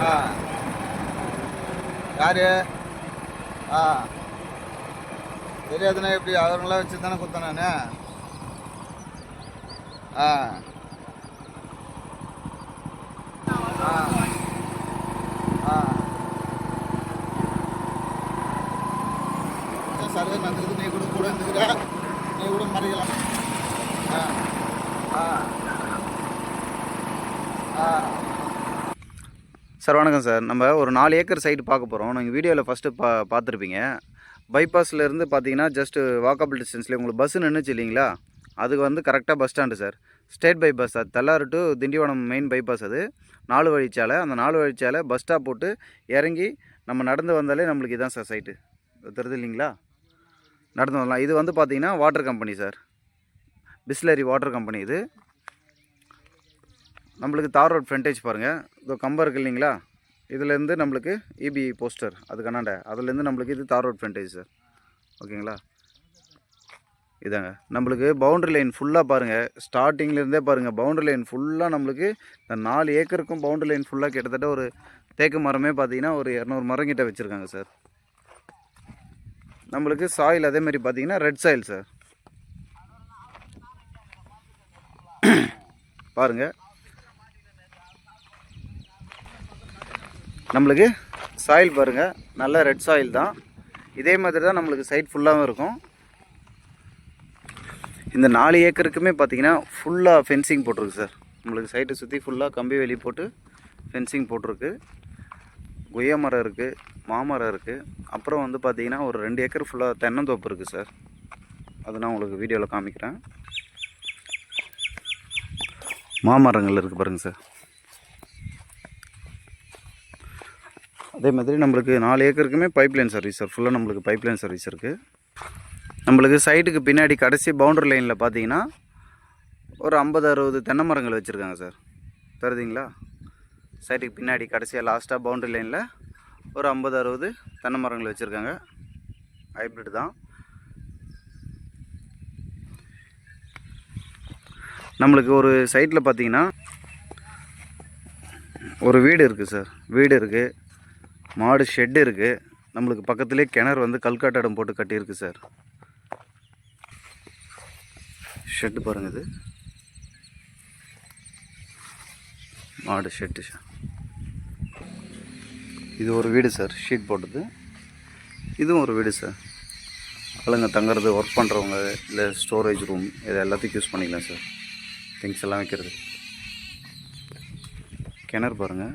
ஆ. யார்? ஆ. தெரியாதுண்ணா எப்படி அவங்கள வச்சு தானே கொடுத்தேன் நான். ஆ. ஆ. ஆ. சர்வே நடந்துக்குது நீ கூட கூட இருந்துக்கிற. நீ கூட மறைக்கலாம் ஆ. ஆ. ஆ. சார் வணக்கம் சார். நம்ம ஒரு நாலு ஏக்கர் சைட்டு பார்க்க போகிறோம் நீங்கள் வீடியோவில் ஃபஸ்ட்டு பா பார்த்துருப்பீங்க. பைபாஸில் இருந்து பார்த்தீங்கன்னா ஜஸ்ட்டு வாக்கபிள் டிஸ்டன்ஸ்லேயே உங்களுக்கு பஸ்ஸு நின்றுச்சு இல்லைங்களா? அதுக்கு வந்து கரெக்டாக bus stand sir. State bypass அது. Thellar to Tindivanam main bypass அது. நாலு வழிச்சாலை அந்த நாலு வழிச்சாலை பஸ் ஸ்டாப் போட்டு இறங்கி நம்ம நடந்து வந்தாலே நம்மளுக்கு இதான் சார் சைட்டு தெரியுது இல்லைங்களா? நடந்து வரலாம். இது வந்து பார்த்தீங்கன்னா water company sir. Bisleri water company இது. நம்மளுக்கு தார் ரோட் ஃப்ரண்டேஜ் பாருங்கள் இதோ கம்பம் இருக்கு இல்லைங்களா? இதுலேருந்து நம்மளுக்கு இபி போஸ்டர் அது கண்ணாண்ட அதுலேருந்து நம்மளுக்கு இது தார் ரோட் ஃப்ரண்டேஜ் சார் ஓகேங்களா? இதாங்க. நம்மளுக்கு பவுண்டரி லைன் ஃபுல்லாக பாருங்கள் ஸ்டார்டிங்லேருந்தே பாருங்கள் பவுண்டரி லைன் ஃபுல்லாக நம்மளுக்கு இந்த நாலு ஏக்கருக்கும் பவுண்ட்ரி லைன் ஃபுல்லாக கிட்டத்தட்ட ஒரு தேக்கு மரமே பார்த்தீங்கன்னா ஒரு இரநூறு மரம் கிட்ட வச்சுருக்காங்க சார் நம்மளுக்கு சாயில் அதே மாதிரி பார்த்தீங்கன்னா ரெட் சாயில் சார் பாருங்கள் நம்மளுக்கு சாயில் பாருங்கள் நல்ல ரெட் சாயில் தான். இதே மாதிரி தான் நம்மளுக்கு சைட் ஃபுல்லாகவும் இருக்கும். இந்த நாலு ஏக்கருக்குமே பார்த்தீங்கன்னா ஃபுல்லாக ஃபென்சிங் போட்டிருக்கு சார். நம்மளுக்கு சைட்டை சுற்றி ஃபுல்லாக கம்பி வேலி போட்டு ஃபென்சிங் போட்டிருக்கு. கொய்யா மரம் இருக்குது மாமரம் இருக்குது அப்புறம் வந்து பார்த்திங்கன்னா ஒரு ரெண்டு ஏக்கர் ஃபுல்லாக தென்னந்தோப்பு இருக்குது சார். அது நான் உங்களுக்கு வீடியோவில் காமிக்கிறேன். மாமரங்கள் இருக்குது பாருங்கள் சார். அதே மாதிரி நம்மளுக்கு நாலு ஏக்கருக்குமே பைப்லைன் சர்வீஸ் சார் ஃபுல்லாக நம்மளுக்கு பைப்லைன் சர்வீஸ் இருக்குது நம்மளுக்கு சைட்டுக்கு பின்னாடி கடைசி பவுண்டரி லைனில் பார்த்தீங்கன்னா ஒரு ஐம்பது அறுபது தென்னை மரங்கள் வச்சுருக்காங்க சார் தருதுங்களா சைட்டுக்கு பின்னாடி கடைசியாக லாஸ்ட்டாக பவுண்டரி லைனில் ஒரு ஐம்பது அறுபது தென்னை மரங்கள் வச்சுருக்காங்க. ஹைப்ரிட் தான். நம்மளுக்கு ஒரு சைட்டில் பார்த்தீங்கன்னா ஒரு வீடு இருக்குது சார் வீடு இருக்குது மாடு ஷெட்டு இருக்குது நம்மளுக்கு பக்கத்துலேயே கிணறு வந்து கல்காட்டடம் போட்டு கட்டியிருக்கு சார் ஷெட்டு பாருங்கள் இது. மாடு ஷெட்டு சார் இது ஒரு வீடு சார் ஷீட் போட்டது. இதுவும் ஒரு வீடு சார் ஆளுங்க தங்குறது ஒர்க் பண்ணுறவங்க இல்லை ஸ்டோரேஜ் ரூம் இதை எல்லாத்தையும் யூஸ் பண்ணிக்கலாம் சார் திங்ஸ் எல்லாம் வைக்கிறது. கிணறு பாருங்கள்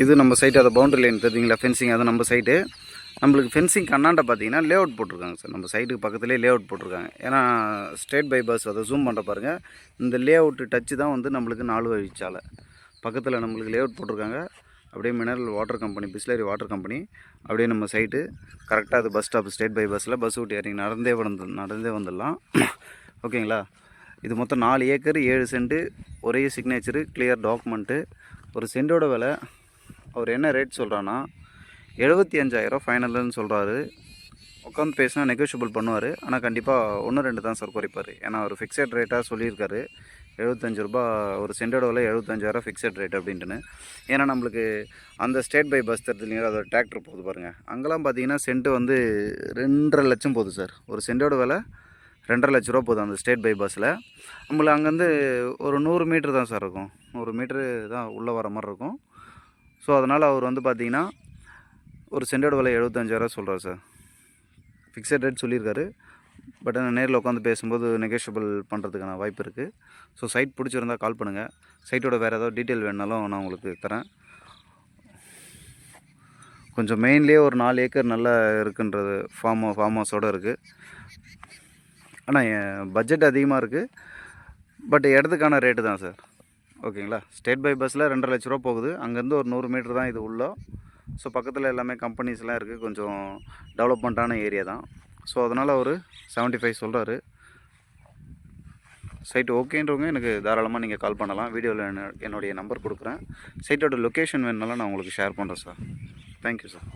இது நம்ம சைட்டு அதை பவுண்டரி லைன் தெரியுங்களா ஃபென்சிங் அது நம்ம சைட்டு நம்மளுக்கு ஃபென்சிங் கண்ணாண்ட பார்த்தீங்கன்னா லே அவுட் போட்டிருக்காங்க சார் நம்ம சைட்டுக்கு பக்கத்துலேயே லே அவுட் போட்டிருக்காங்க. ஏன்னா ஸ்டேட் பை பஸ் அதை ஜூம் பண்ணுற பாருங்கள் இந்த லே அவுட்டு டச்சு தான் வந்து நம்மளுக்கு நாலு வழிச்சாலை பக்கத்தில் நம்மளுக்கு லே அவுட் போட்டிருக்காங்க. அப்படியே mineral water company Bisleri water company அப்படியே நம்ம சைட்டு கரெக்டாக அது bus stop state bypass bus விட்டு இறங்கி நடந்தே வந்து நடந்தே வந்துடலாம். ஓகேங்களா? இது மொத்தம் நாலு ஏக்கர் ஏழு சென்ட்டு ஒரே சிக்னேச்சரு கிளியர் டாக்குமெண்ட்டு ஒரு சென்டோட விலை அவர் என்ன ரேட் சொல்கிறான்னா எழுபத்தி அஞ்சாயிரம் ஃபைனல்னு சொல்கிறாரு உட்காந்து பேசினா நெகோஷியபிள் பண்ணுவார். ஆனால் கண்டிப்பாக ஒன்று ரெண்டு தான் சார் குறைப்பார். ஏன்னா அவர் ஃபிக்ஸட் ரேட்டாக சொல்லியிருக்காரு. எழுபத்தஞ்சு ரூபா ஒரு சென்டோட விலை எழுபத்தஞ்சாயிரம் ஃபிக்ஸட் ரேட் அப்படின்ட்டுன்னு. ஏன்னா நம்மளுக்கு அந்த ஸ்டேட் பை பஸ் தருது இல்லைங்களா? அதோட டிராக்டர் போகுது பாருங்கள் அங்கெல்லாம் பார்த்தீங்கன்னா சென்ட்டு வந்து ரெண்டரை லட்சம் போகுது சார் ஒரு சென்டோட விலை ரெண்டரை லட்ச ரூபா போகுது அந்த ஸ்டேட் பை பஸ்ஸில் நம்மளுக்கு அங்கேருந்து ஒரு நூறு மீட்ரு தான் சார் இருக்கும். நூறு மீட்ரு தான் உள்ளே வர மாதிரி இருக்கும். ஸோ அதனால் அவர் வந்து பார்த்தீங்கன்னா ஒரு சென்டோட விலை எழுபத்தஞ்சாயிரம் சொல்கிறார் சார். ஃபிக்ஸட் ரேட் சொல்லியிருக்காரு. பட் ஆனால் நேரில் உட்காந்து பேசும்போது நெகோஷியபிள் பண்ணுறதுக்கான வாய்ப்பு இருக்குது ஸோ சைட் பிடிச்சிருந்தா கால் பண்ணுங்கள் சைட்டோட வேறு ஏதாவது டீட்டெயில் வேணுனாலும் நான் உங்களுக்கு தரேன். கொஞ்சம் மெயின்லேயே ஒரு நாலு ஏக்கர் நல்லா இருக்குன்றது ஃபார்ம் ஃபார்ம் ஹவுஸோடு இருக்குது ஆனால் பட்ஜெட் அதிகமாக இருக்குது பட் இடத்துக்கான ரேட்டு தான் சார். ஓகேங்களா? ஸ்டேட் பை பஸ்ஸில் ரெண்டரை லட்ச ரூபா போகுது. அங்கேருந்து ஒரு நூறு மீட்டர் தான் இது உள்ளோ. ஸோ பக்கத்தில் எல்லாமே கம்பெனிஸ்லாம் இருக்குது கொஞ்சம் டெவலப்மெண்ட்டான ஏரியா தான். ஸோ அதனால் ஒரு செவன்ட்டி ஃபைவ் சொல்கிறாரு சைட்டு ஓகேன்றவங்க எனக்கு தாராளமாக நீங்கள் கால் பண்ணலாம். வீடியோவில் என்ன என்னுடைய நம்பர் கொடுக்குறேன். சைட்டோட லொக்கேஷன் வேணுனாலும் நான் உங்களுக்கு ஷேர் பண்ணுறேன் சார் தேங்க்யூ சார்